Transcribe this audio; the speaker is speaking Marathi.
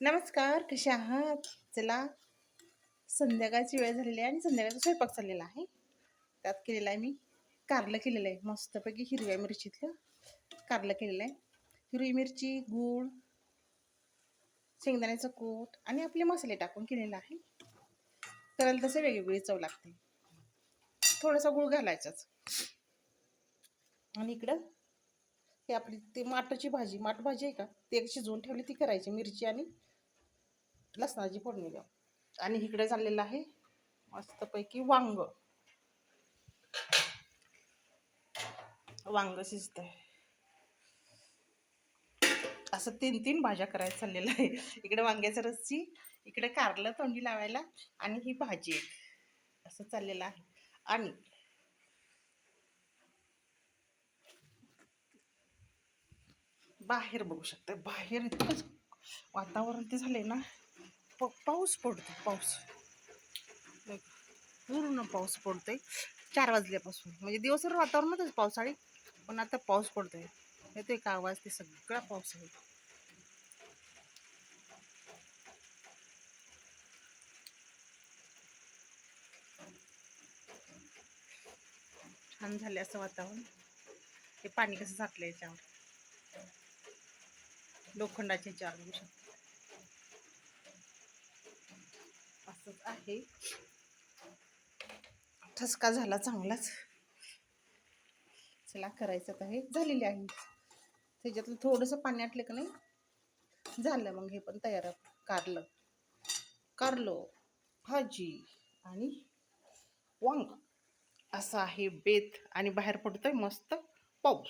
नमस्कार कसे आहात? चला संध्याकाळची वेळ झालेली आहे आणि संध्याकाळचा स्वयंपाक चाललेला आहे. त्यात केलेला आहे मी. कारलं केलेलं आहे. मस्तपैकी हिरव्या मिरचीतलं कारलं केलेलं आहे. हिरवी मिरची गूळ शेंगदाण्याचं कोट आणि आपले मसाले टाकून केलेलं आहे. करायला तसं वेगवेगळी चव लागते. थोडासा गूळ घालायचाच. आणि इकडं हे आपली ते माटाची भाजी माठ भाजी आहे का? ते एक शिजवून ठेवली ती करायची मिरची आणि लसणाची फोडणी द्या आणि इकडे चाललेलं आहे मस्तपैकी वांग. वांग शिजत आहे असं तीन तीन भाज्या करायला चाललेलं आहे. इकडे वांग्याचं रस्सी इकडे कारलं तोंडी लावायला आणि ही भाजी असं चाललेलं आहे. आणि बाहेर बघू शकता. बाहेर इतकंच वातावरण ते झाले ना. प पाऊस पडतो पाऊस. पूर्ण पाऊस पडतोय. चार वाजल्यापासून. म्हणजे दिवसभर वातावरणातच पावसाळी पण आता पाऊस पडतोय. येतोय का आवाज? ते सगळा पाऊस आहे. छान झाले असं वातावरण. हे पाणी कसं साठलं याच्यावर? लोखंडाचे चार घेऊ शकतो असंच आहे. ठसका झाला चांगलाच. चला करायचं तर हे. झालेले आहे. त्याच्यातलं थोडंसं पाणी आटलं का नाही? झालं मग हे पण तयार कारलं. कारलो भाजी आणि वांग. असं आहे बेत आणि बाहेर पडतोय मस्त पाऊस.